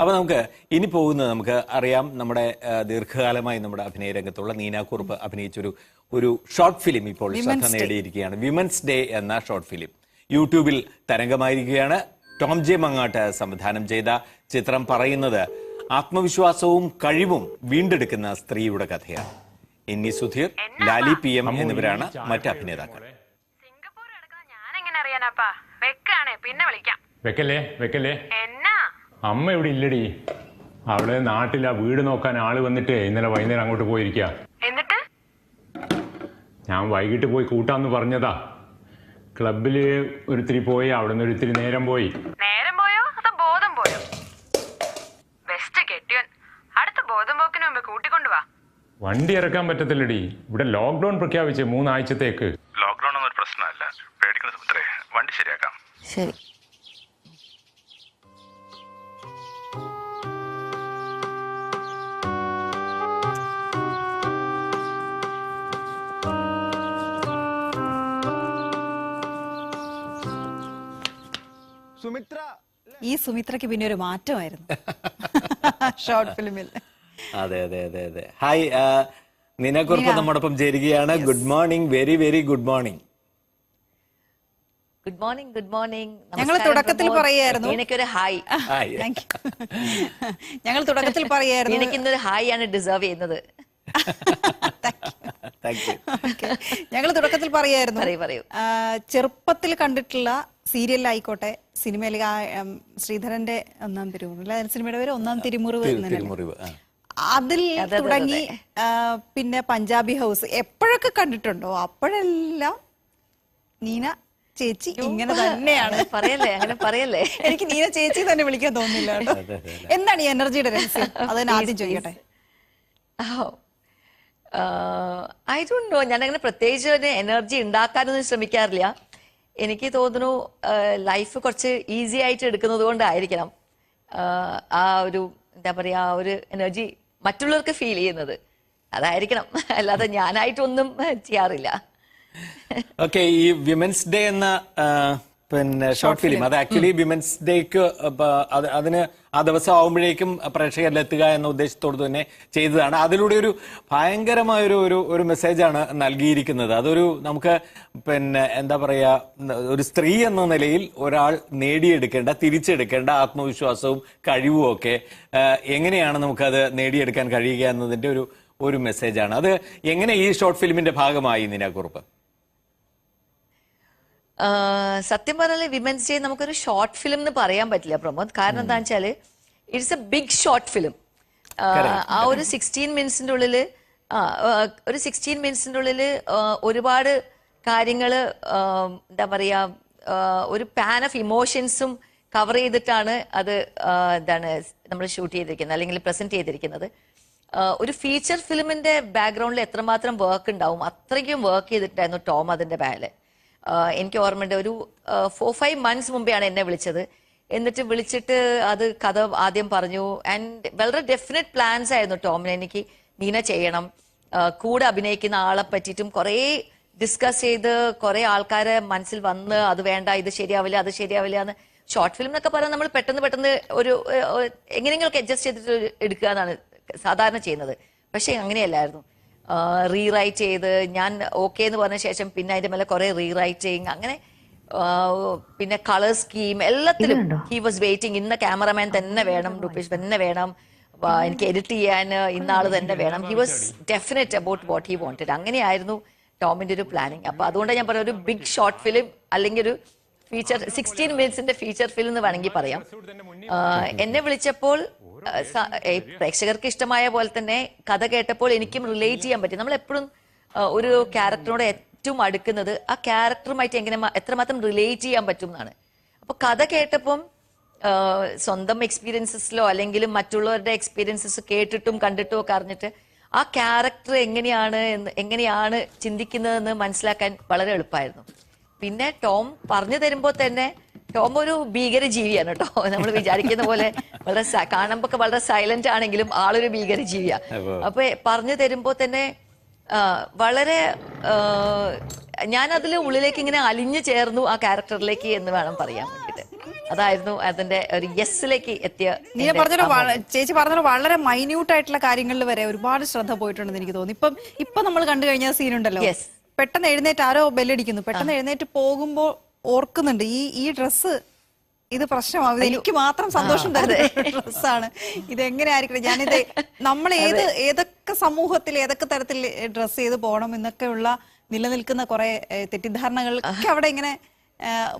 അപ്പൊ നമുക്ക് ഇനി പോകുന്നത് നമുക്ക് അറിയാം നമ്മുടെ ദീർഘകാലമായി നമ്മുടെ അഭിനയ രംഗത്തുള്ള നീനാക്കുറുപ്പ് അഭിനയിച്ചൊരു ഒരു ഷോർട്ട് ഫിലിം ഇപ്പോൾ ശ്രദ്ധ നേടിയിരിക്കുകയാണ്. വിമൻസ് ഡേ എന്ന ഷോർട്ട് ഫിലിം. യൂട്യൂബിൽ തരംഗമായിരിക്കുകയാണ്. ടോം ജെ മങ്ങാട്ട് സംവിധാനം ചെയ്ത ചിത്രം പറയുന്നത് ആത്മവിശ്വാസവും കഴിവും വീണ്ടെടുക്കുന്ന സ്ത്രീയുടെ കഥയാണ്. ഇന്നി സുധീർ ലാലി പി എം എന്നിവരാണ് മറ്റ് അഭിനേതാക്കൾ. സിംഗപ്പൂർ ഞാൻ എങ്ങനെ അറിയാനാപ്പാ? വെക്കാണേ പിന്നെ വിളിക്കാം. വെക്കല്ലേ വെക്കല്ലേ? അമ്മ ഇവിടെ ഇല്ലടി? അവിടെ നാട്ടിലാ വീട് നോക്കാൻ ആൾ വന്നിട്ട് ഇന്നലെ വൈകുന്നേരം അങ്ങോട്ട് പോയിരിക്കുക എന്നിട്ട്? ഞാൻ വൈകിട്ട് പോയി കൂട്ടാന്ന് പറഞ്ഞതാ. ക്ലബിൽ ഒരുത്തിരി പോയി അവിടെ നിന്ന് ഒരുത്തിരി നേരം പോയി. നേരം പോയോ? അതോ ബോധം പോയോ? ബെസ്റ്റ് കെട്ടിയൻ അടുത്ത ബോധം പോക്കിന് മുമ്പ് കൂട്ടിക്കൊണ്ടുവാ വണ്ടി ഇറക്കാൻ പറ്റത്തില്ലടി. ഇവിടെ ലോക്ക്ഡൌൺ പ്രഖ്യാപിച്ച് മൂന്നാഴ്ചത്തേക്ക്. ലോക്ക്ഡൌൺ ഒന്നും ഒരു പ്രശ്നമല്ല. പേടിക്കുന്ന സുമിത്രേ വണ്ടി ശരിയാക്കാം. ശരി. ഈ സുമിത്രയ്ക്ക് പിന്നെ ഒരു മാറ്റമായിരുന്നു. ഷോർട്ട് ഫിലിമിൽ അതെ അതെ അതെ അതെ. ഹായ് ആ, നിനക്കുറിപ്പ് നമ്മോടൊപ്പം ചേരുകയാണ്. Good morning very very good morning good morning good morning ഞങ്ങൾ തുടക്കത്തിൽ പറയായിരുന്നു. എനിക്കൊരു ഹായ് ഹായ് താങ്ക് യു ഞങ്ങൾ തുടക്കത്തിൽ പറയായിരുന്നു. എനിക്ക് ഇന്നൊരു ഹായ് ആണ് ഡിസേർവ് ചെയ്യുന്നത്. ഞങ്ങൾ തുടക്കത്തിൽ പറയായിരുന്നു പറയൂ, പറയൂ. ചെറുപ്പത്തിൽ കണ്ടിട്ടുള്ള സീരിയലിലായിക്കോട്ടെ സിനിമയിൽ ശ്രീധരന്റെ ഒന്നാം തിരുമുറിവ് അല്ല? സിനിമയുടെ പേര് ഒന്നാം തിരുമുറിവ്? അതിൽ അതെ, അതെ, തുടങ്ങി പിന്നെ പഞ്ചാബി ഹൗസ് എപ്പോഴൊക്കെ കണ്ടിട്ടുണ്ടോ? അപ്പോഴെല്ലാം നീന ചേച്ചി ഇങ്ങനെ തന്നെയാണ്. പറയല്ലേ അങ്ങനെ പറയല്ലേ? എനിക്ക് നീന ചേച്ചി തന്നെ വിളിക്കാൻ തോന്നുന്നില്ല കേട്ടോ. എന്താണ് ഈ എനർജിയുടെ രഹസ്യം? അതെന്നെ ആദ്യം ചോദിക്കട്ടെ. ഐ ഡോണ്ട് നോ ഞാൻ അങ്ങനെ പ്രത്യേകിച്ച് എനർജി ഉണ്ടാക്കാനൊന്നും ശ്രമിക്കാറില്ല. എനിക്ക് തോന്നുന്നു ലൈഫ് കുറച്ച് ഈസി ആയിട്ട് എടുക്കുന്നത് കൊണ്ടായിരിക്കണം ആ ഒരു എന്താ പറയുക ആ ഒരു എനർജി മറ്റുള്ളവർക്ക് ഫീൽ ചെയ്യുന്നത്. അതായിരിക്കണം. അല്ലാതെ ഞാനായിട്ടൊന്നും ചെയ്യാറില്ല. ഓക്കെ ഈ വിമൻസ് ഡേ എന്ന പിന്നെ ഷോർട്ട് ഫിലിം അത് ആക്ച്വലി വിമൻസ് ഡേക്ക് അതിന് ആ ദിവസം ആവുമ്പോഴേക്കും പ്രേക്ഷകരിൽ എത്തുക എന്ന ഉദ്ദേശത്തോട് തന്നെ ചെയ്തതാണ്. അതിലൂടെ ഒരു ഭയങ്കരമായ ഒരു ഒരു ഒരു മെസ്സേജാണ് നൽകിയിരിക്കുന്നത്. അതൊരു നമുക്ക് പിന്നെ എന്താ പറയുക ഒരു സ്ത്രീ എന്ന നിലയിൽ ഒരാൾ നേടിയെടുക്കേണ്ട തിരിച്ചെടുക്കേണ്ട ആത്മവിശ്വാസവും കഴിവും ഒക്കെ എങ്ങനെയാണ് നമുക്കത് നേടിയെടുക്കാൻ കഴിയുക എന്നതിന്റെ ഒരു ഒരു മെസ്സേജാണ് അത് എങ്ങനെ ഈ ഷോർട്ട് ഫിലിമിന്റെ ഭാഗമായി നിനാക്കുറുപ്പ് സത്യം പറഞ്ഞാൽ വിമൻസ് ഡേ നമുക്കൊരു ഷോർട്ട് ഫിലിം എന്ന് പറയാൻ പറ്റില്ല പ്രമോദ്. കാരണം എന്താ വെച്ചാൽ it's a big short film ആ ഒരു സിക്സ്റ്റീൻ മിനിറ്റ്സിന്റെ ആ, ഒരു സിക്സ്റ്റീൻ മിനിറ്റ്സിന്റെ ഉള്ളിൽ ഒരുപാട് കാര്യങ്ങൾ എന്താ പറയാ ഒരു പാൻ ഓഫ് ഇമോഷൻസും കവർ ചെയ്തിട്ടാണ് അത് എന്താണ് നമ്മൾ ഷൂട്ട് ചെയ്തിരിക്കുന്നത് അല്ലെങ്കിൽ പ്രസന്റ് ചെയ്തിരിക്കുന്നത്. ഒരു ഫീച്ചർ ഫിലിമിന്റെ ബാക്ക്ഗ്രൗണ്ടിൽ എത്രമാത്രം വർക്ക് ഉണ്ടാവും അത്രയ്ക്കും വർക്ക് ചെയ്തിട്ടായിരുന്നു ടോം അതിന്റെ ബാൽ എനിക്ക് ഓർമ്മയുണ്ട് ഒരു ഫോർ ഫൈവ് മന്ത്സ് മുമ്പെയാണ് എന്നെ വിളിച്ചത്. എന്നിട്ട് വിളിച്ചിട്ട് അത് കഥ ആദ്യം പറഞ്ഞു. ആൻഡ് വളരെ ഡെഫിനറ്റ് പ്ലാൻസ് ആയിരുന്നു ടോമിന്. എനിക്ക് നീന ചെയ്യണം. കൂടെ അഭിനയിക്കുന്ന ആളെ പറ്റിയിട്ടും കുറേ ഡിസ്കസ് ചെയ്ത് കുറേ ആൾക്കാരെ മനസ്സിൽ വന്ന് അത് വേണ്ട ഇത് ശരിയാവില്ല അത് ശരിയാവില്ല എന്ന് ഷോർട്ട് ഫിലിം എന്നൊക്കെ പറഞ്ഞാൽ നമ്മൾ പെട്ടെന്ന് പെട്ടെന്ന് ഒരു എങ്ങനെയെങ്കിലും അഡ്ജസ്റ്റ് ചെയ്തിട്ട് എടുക്കുക എന്നാണ് സാധാരണ ചെയ്യുന്നത്. പക്ഷേ അങ്ങനെയല്ലായിരുന്നു. റീറൈറ്റ് ചെയ്ത് ഞാൻ ഓക്കെ എന്ന് പറഞ്ഞ ശേഷം പിന്നെ അതിന്റെ മേലെ കുറെ റീറൈറ്റിങ് അങ്ങനെ പിന്നെ കളർ സ്കീം എല്ലാത്തിലും ഹി വാസ് വെയിറ്റിംഗ് ഇന്ന ക്യാമറമാൻ തന്നെ വേണം റുപീഷ് തന്നെ വേണം. എനിക്ക് എഡിറ്റ് ചെയ്യാൻ ഇന്ന ആൾ തന്നെ വേണം. He was definite about what he wanted അങ്ങനെയായിരുന്നു ടോമിന്റെ ഒരു പ്ലാനിങ് അപ്പൊ അതുകൊണ്ട് ഞാൻ പറഞ്ഞ ഒരു ബിഗ് ഷോർട്ട് ഫിലിം അല്ലെങ്കിൽ ഒരു ഫീച്ചർ സിക്സ്റ്റീൻ മിനിറ്റ്സിന്റെ ഫീച്ചർ ഫിലിം എന്ന് വേണമെങ്കിൽ പറയാം. എന്നെ വിളിച്ചപ്പോൾ പ്രേക്ഷകർക്ക് ഇഷ്ടമായ പോലെ തന്നെ കഥ കേട്ടപ്പോൾ എനിക്കും റിലേറ്റ് ചെയ്യാൻ പറ്റി. നമ്മൾ എപ്പോഴും ഒരു ക്യാരക്ടറിനോട് ഏറ്റവും അടുക്കുന്നത് ആ ക്യാരക്ടറുമായിട്ട് എങ്ങനെ എത്രമാത്രം റിലേറ്റ് ചെയ്യാൻ പറ്റും എന്നാണ് അപ്പൊ കഥ കേട്ടപ്പം സ്വന്തം എക്സ്പീരിയൻസസിലോ അല്ലെങ്കിൽ മറ്റുള്ളവരുടെ എക്സ്പീരിയൻസസ് കേട്ടിട്ടും കണ്ടിട്ടും ഒക്കെ അറിഞ്ഞിട്ട് ആ ക്യാരക്ടർ എങ്ങനെയാണ് എന്ന് എങ്ങനെയാണ് ചിന്തിക്കുന്നതെന്ന് മനസ്സിലാക്കാൻ വളരെ എളുപ്പമായിരുന്നു. പിന്നെ ടോം പറഞ്ഞു തരുമ്പോൾ തന്നെ ടോം ഒരു ഭീകര ജീവിയാണ് കേട്ടോ. നമ്മൾ വിചാരിക്കുന്ന പോലെ വളരെ കാണുമ്പോ ഒക്കെ വളരെ സൈലന്റ് ആണെങ്കിലും ആളൊരു ഭീകര ജീവിയാ. അപ്പൊ പറഞ്ഞു തരുമ്പോ തന്നെ വളരെ ഞാൻ അതിൽ ഉള്ളിലേക്ക് ഇങ്ങനെ അലിഞ്ഞു ചേർന്നു ആ ക്യാരക്ടറിലേക്ക് എന്ന് വേണം പറയാൻ വേണ്ടിട്ട് അതായിരുന്നു അതിന്റെ ഒരു യെസ്സിലേക്ക് എത്തിയ നീ വള- ചേച്ചി പറഞ്ഞത് വളരെ മൈന്യൂട്ട് ആയിട്ടുള്ള കാര്യങ്ങളിൽ വരെ ഒരുപാട് ശ്രദ്ധ പോയിട്ടുണ്ടെന്ന് എനിക്ക് തോന്നുന്നു ഇപ്പം ഇപ്പൊ നമ്മൾ കണ്ടു കഴിഞ്ഞ സീൻ ഉണ്ടല്ലോ. Yes. പെട്ടെന്ന് എഴുന്നേറ്റ് ആരോ ബെല്ലടിക്കുന്നു പെട്ടെന്ന് എഴുന്നേറ്റ് പോകുമ്പോൾ ഓർക്കുന്നുണ്ട്. ഈ ഈ ഡ്രസ്സ് ഇത് പ്രശ്നമാവും എനിക്ക് മാത്രം സന്തോഷം തരുന്ന ഡ്രസ്സാണ്. ഇത് എങ്ങനെ ആയിരിക്കണം ഞാനിത് നമ്മൾ ഏത് ഏതൊക്കെ സമൂഹത്തിൽ ഏതൊക്കെ തരത്തിൽ ഡ്രസ്സ് ചെയ്ത് പോകണം എന്നൊക്കെയുള്ള നിലനിൽക്കുന്ന കുറെ തെറ്റിദ്ധാരണകൾ തെറ്റിദ്ധാരണകളൊക്കെ അവിടെ ഇങ്ങനെ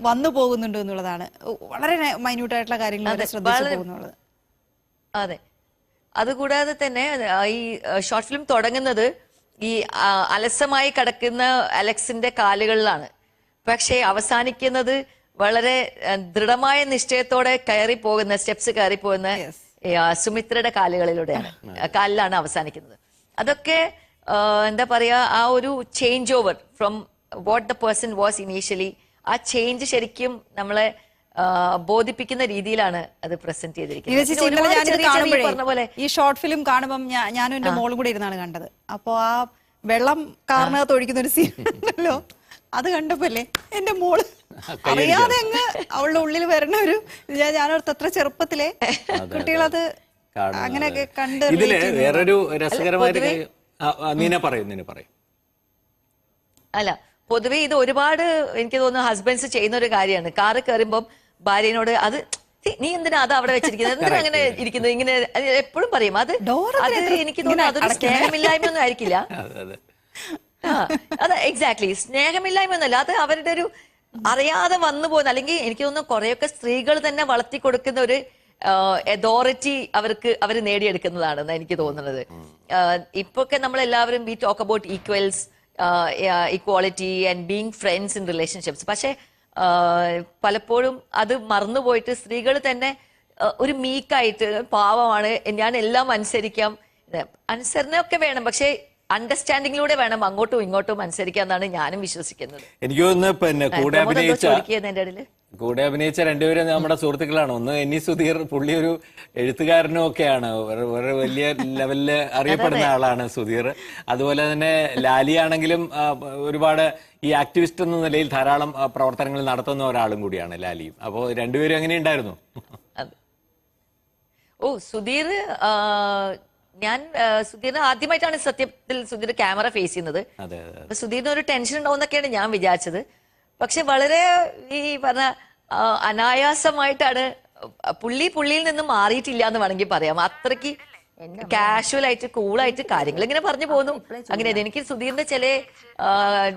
വന്നു പോകുന്നുണ്ട് എന്നുള്ളതാണ്. വളരെ മൈന്യൂട്ട് ആയിട്ടുള്ള കാര്യങ്ങൾ ശ്രദ്ധിച്ചു പോകുന്നുള്ളത്. അതെ. അതുകൂടാതെ തന്നെ ഈ ഷോർട്ട് ഫിലിം തുടങ്ങുന്നത് ഈ അലസമായി കിടക്കുന്ന അലക്സിന്റെ കാലുകളിലാണ്. പക്ഷേ അവസാനിക്കുന്നത് വളരെ ദൃഢമായ നിശ്ചയത്തോടെ കയറി പോകുന്ന സ്റ്റെപ്സ് കയറി പോകുന്ന. സുമിത്രയുടെ കാലുകളിലൂടെയാണ്. കാലിലാണ് അവസാനിക്കുന്നത്. അതൊക്കെ എന്താ പറയാ ആ ഒരു change over from what the person was initially ആ ചേഞ്ച് ശരിക്കും നമ്മളെ ബോധിപ്പിക്കുന്ന രീതിയിലാണ് അത് പ്രസന്റ് ചെയ്തിരിക്കുന്നത്. ഈ ഷോർട്ട് ഫിലിം കാണുമ്പോൾ ഞാനും എന്റെ മോളും കൂടെ ഇരുന്നാണ് കണ്ടത്. അപ്പോ ആ വെള്ളം കാറിനകത്ത് ഒഴിക്കുന്ന ഒരു സീൻ ഉണ്ടല്ലോ. അത് കണ്ടപ്പോല്ലേ എന്റെ മോൾ അറിയാതെ അങ്ങ് അവളുടെ ഉള്ളിൽ വരണ ഒരു ഞാൻ ഞാനോർത്ത് അത്ര ചെറുപ്പത്തിലെ കുട്ടികളത്. അങ്ങനെയൊക്കെ കണ്ട് ഇതിൽ. വേറൊരു രസകരമായ നീന പറയും നീന പറയും. അല്ല പൊതുവെ ഇത് ഒരുപാട് എനിക്ക് തോന്നുന്നു ഹസ്ബൻഡ്സ് ചെയ്യുന്ന ഒരു കാര്യമാണ്. കാറ് കയറുമ്പം ഭാര്യനോട് അത് നീ എന്തിനാ അത് അവിടെ വെച്ചിരിക്കുന്നത്? എന്തിനാ അങ്ങനെ ഇരിക്കുന്നത് ഇങ്ങനെ എപ്പോഴും പറയും. അത് അത് എനിക്ക് തോന്നുന്നു അതൊരു? സ്നേഹമില്ലായ്മ ഒന്നും ആയിരിക്കില്ല. അതെ എക്സാക്ട് സ്നേഹമില്ലായ്മ ഒന്നുമല്ല. അത് അവരുടെ ഒരു അറിയാതെ വന്നു പോകുന്ന അല്ലെങ്കിൽ എനിക്ക് തോന്നുന്നു കുറെയൊക്കെ സ്ത്രീകൾ തന്നെ വളർത്തി കൊടുക്കുന്ന ഒരു അതോറിറ്റി അവർക്ക് അവർ നേടിയെടുക്കുന്നതാണെന്ന് എനിക്ക് തോന്നുന്നത്. ഇപ്പൊക്കെ നമ്മൾ എല്ലാവരും we talk about equals equality and being friends in relationships പക്ഷെ പലപ്പോഴും അത് മറന്നുപോയിട്ട് സ്ത്രീകൾ തന്നെ ഒരു മീക്കായിട്ട് പാവമാണ് ഞാൻ എല്ലാം അനുസരിക്കാം. അനുസരണയൊക്കെ വേണം. പക്ഷെ അണ്ടർസ്റ്റാൻഡിങ്ങിലൂടെ വേണം അങ്ങോട്ടും ഇങ്ങോട്ടും അനുസരിക്കാന്നാണ് ഞാനും വിശ്വസിക്കുന്നത്. എനിക്ക് തോന്നുന്നു പിന്നെ കൂടെ അഭിനയിച്ച കൂടെ രണ്ടുപേരും നമ്മുടെ സുഹൃത്തുക്കളാണ്. ഒന്ന് എൻ ഇ സുധീർ പുള്ളി ഒരു എഴുത്തുകാരനും ഒക്കെയാണ്. ഒരു വലിയ ലെവലിൽ അറിയപ്പെടുന്ന ആളാണ് സുധീർ. അതുപോലെ തന്നെ ലാലിയാണെങ്കിലും ഒരുപാട് ഈ ആക്ടിവിസ്റ്റ് എന്ന നിലയിൽ ധാരാളം പ്രവർത്തനങ്ങൾ നടത്തുന്ന ഒരാളും കൂടിയാണ് ലാലിയും. അപ്പോൾ രണ്ടുപേരും എങ്ങനെ ഉണ്ടായിരുന്നു ഓ സുധീർ ഞാൻ സുധീർ സുധീറിന് ആദ്യമായിട്ടാണ് സത്യത്തിൽ സുധീർ ക്യാമറ ഫേസ് ചെയ്യുന്നത്. അതെ അതെ അപ്പൊ സുധീറിന് ഒരു ടെൻഷൻ ഉണ്ടാവുന്നൊക്കെയാണ് ഞാൻ വിചാരിച്ചത്. പക്ഷെ വളരെ ഈ പറഞ്ഞ അനായാസമായിട്ടാണ് പുള്ളി പുള്ളിയിൽ നിന്ന് മാറിയിട്ടില്ല എന്ന് വേണമെങ്കിൽ പറയാം. അത്രയ്ക്ക് കാഷ്വൽ ആയിട്ട് കൂളായിട്ട് കാര്യങ്ങൾ ഇങ്ങനെ പറഞ്ഞു പോകുന്നു. അങ്ങനെ എനിക്ക് സുധീറിന്റെ ചില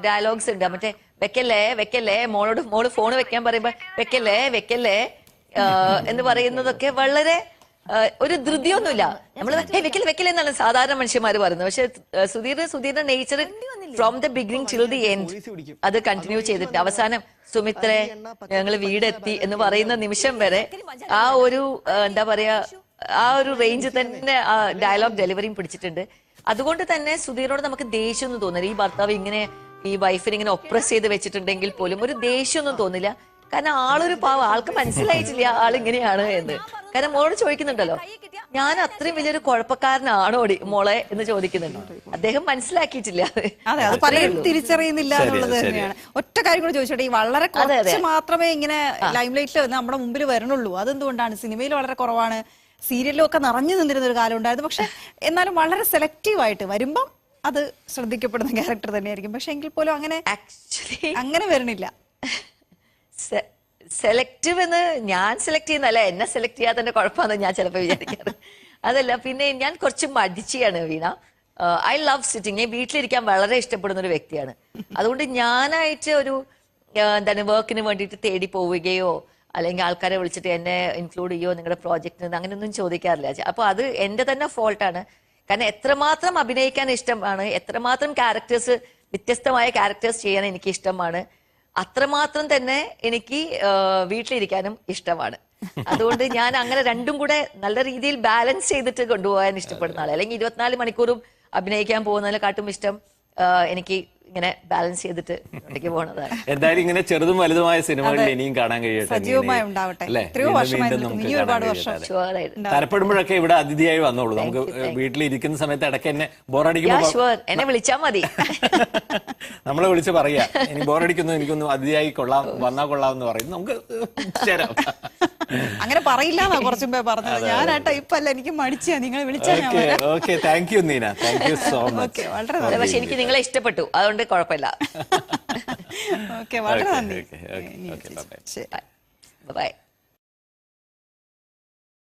ഡയലോഗ്സ് ഉണ്ട്. മറ്റേ വെക്കല്ലേ വെക്കല്ലേ മോളോട് മോൾ ഫോൺ വെക്കാൻ പറയുമ്പോ വെക്കല്ലേ വെക്കല്ലേ എന്ന് പറയുന്നതൊക്കെ വളരെ ഒരു ധൃതിയൊന്നുമില്ല. നമ്മൾ വെക്കൽ വെക്കൽ എന്നാണ് സാധാരണ മനുഷ്യന്മാർ പറയുന്നത്. പക്ഷെ Sudheer സുധീറിന്റെ nature from the beginning till the end അത് കണ്ടിന്യൂ ചെയ്തിട്ട് അവസാനം സുമിത്രെ ഞങ്ങൾ വീടെത്തി എന്ന് പറയുന്ന നിമിഷം വരെ ആ ഒരു എന്താ പറയാ ആ ഒരു റേഞ്ച് തന്നെ ആ ഡയലോഗ് ഡെലിവറിയും പിടിച്ചിട്ടുണ്ട്. അതുകൊണ്ട് തന്നെ സുധീറിനോട് നമുക്ക് ദേഷ്യമൊന്നും തോന്നില്ല. ഈ ഭർത്താവ് ഇങ്ങനെ ഈ വൈഫിനെ ഇങ്ങനെ ഒപ്രസ് ചെയ്ത് വെച്ചിട്ടുണ്ടെങ്കിൽ പോലും ഒരു ദേഷ്യമൊന്നും തോന്നില്ല. കാരണം ആളൊരു പാവ. ആൾക്ക് മനസ്സിലായിട്ടില്ല ആൾ ഇങ്ങനെയാണ് എന്ന്. കാരണം മോളോട് ചോദിക്കുന്നുണ്ടല്ലോ ഞാൻ അത്രയും വലിയൊരു കുഴപ്പക്കാരനാണോ മോളെ? എന്ന് ചോദിക്കുന്നുണ്ട്. അദ്ദേഹം മനസ്സിലാക്കിയിട്ടില്ല. അതെ അത് പലരും തിരിച്ചറിയുന്നില്ല എന്നുള്ളത് തന്നെയാണ്. ഒറ്റ കാര്യം കൂടെ ചോദിച്ചോട്ടെ ഈ വളരെ. കുറച്ച് മാത്രമേ ഇങ്ങനെ ലൈം ലൈറ്റിൽ നമ്മുടെ മുമ്പിൽ വരണുള്ളൂ. അതെന്തുകൊണ്ടാണ്? സിനിമയിൽ വളരെ കുറവാണ്. സീരിയലിലും ഒക്കെ നിറഞ്ഞു നിന്നിരുന്ന ഒരു കാലം ഉണ്ടായിരുന്നു. പക്ഷെ എന്നാലും വളരെ സെലക്റ്റീവ് ആയിട്ട് വരുമ്പം അത് ശ്രദ്ധിക്കപ്പെടുന്ന ക്യാരക്ടർ തന്നെയായിരിക്കും. പക്ഷെ എങ്കിൽ പോലും അങ്ങനെ ആക്ച്വലി അങ്ങനെ വരണില്ല. സെലക്റ്റീവ് എന്ന് ഞാൻ സെലക്ട് ചെയ്യുന്നല്ല എന്നെ സെലക്ട് ചെയ്യാത്തതിന്റെ കുഴപ്പമാണെന്ന് ഞാൻ ചിലപ്പോൾ വിചാരിക്കാറ്. അതല്ല പിന്നെ ഞാൻ കുറച്ച് മടിച്ചിയാണ് വീണ. ഐ ലവ് സിറ്റിംഗ് ഞാൻ വീട്ടിലിരിക്കാൻ വളരെ ഇഷ്ടപ്പെടുന്ന ഒരു വ്യക്തിയാണ്. അതുകൊണ്ട് ഞാനായിട്ട് ഒരു എന്താണ് വർക്കിന് വേണ്ടിയിട്ട് തേടി പോവുകയോ അല്ലെങ്കിൽ ആൾക്കാരെ വിളിച്ചിട്ട് എന്നെ ഇൻക്ലൂഡ് ചെയ്യോ നിങ്ങളുടെ പ്രോജക്റ്റിന് അങ്ങനെയൊന്നും ചോദിക്കാറില്ല. അപ്പൊ അത് എന്റെ തന്നെ ഫോൾട്ടാണ് കാരണം എത്രമാത്രം അഭിനയിക്കാൻ ഇഷ്ടമാണ് എത്രമാത്രം ക്യാരക്ടേഴ്സ് വ്യത്യസ്തമായ ക്യാരക്ടേഴ്സ് ചെയ്യാൻ എനിക്ക് ഇഷ്ടമാണ് അത്രമാത്രം തന്നെ എനിക്ക് വീട്ടിലിരിക്കാനും ഇഷ്ടമാണ്. അതുകൊണ്ട് ഞാൻ അങ്ങനെ രണ്ടും കൂടെ നല്ല രീതിയിൽ ബാലൻസ് ചെയ്തിട്ട് കൊണ്ടുപോകാൻ ഇഷ്ടപ്പെടുന്ന ആളെ. അല്ലെങ്കിൽ ഇരുപത്തിനാല് മണിക്കൂറും അഭിനയിക്കാൻ പോകുന്നതിനെക്കാട്ടും ഇഷ്ടം എനിക്ക് ഇങ്ങനെ ബാലൻസ് ചെയ്തിട്ട് ഒറ്റയ്ക്ക് പോണതാണ് എന്തായാലും ഇങ്ങനെ ചെറുതും വലുതുമായ സിനിമകളിൽ ഇനിയും കാണാൻ കഴിയട്ടെ സജീവമായി ഉണ്ടാവട്ടെ. എത്രയോ വർഷമായി വീണ്ടും നിൽക്കുന്നു. ഇനി ഒരുപാട് വർഷം. തരപ്പെടുമ്പോഴൊക്കെ ഇവിടെ അതിഥിയായി വന്നോളൂ. നമുക്ക് വീട്ടിലിരിക്കുന്ന സമയത്ത് ഇടയ്ക്ക് എന്നെ യാ ബോറടിക്കുമ്പോൾ ഷുവർ എന്നെ വിളിച്ചാ മതി. നമ്മളെ വിളിച്ച് പറയാ. ഇനി ബോറടിക്കുന്നു എനിക്കൊന്ന് അതിഥിയായി കൊള്ളാം വന്നാ കൊള്ളാം എന്ന് പറയും നമുക്ക് ചേരാം അങ്ങനെ പറയില്ല എന്നാ കുറച്ചു മുമ്പേ പറഞ്ഞത്. ഞാൻ ആ ടൈപ്പല്ല എനിക്ക് മടിച്ചാ. നിങ്ങൾ വിളിച്ചാൽ ഞാൻ ഓക്കെ വരാം. Okay thank you Neena thank you so okay much വളരെ നന്ദി. പക്ഷെ എനിക്ക് നിങ്ങളെ ഇഷ്ടപ്പെട്ടു. അതുകൊണ്ട് കുഴപ്പമില്ല. ഓക്കെ വളരെ Okay, നന്ദി. okay, okay, okay, ശരി. ബൈ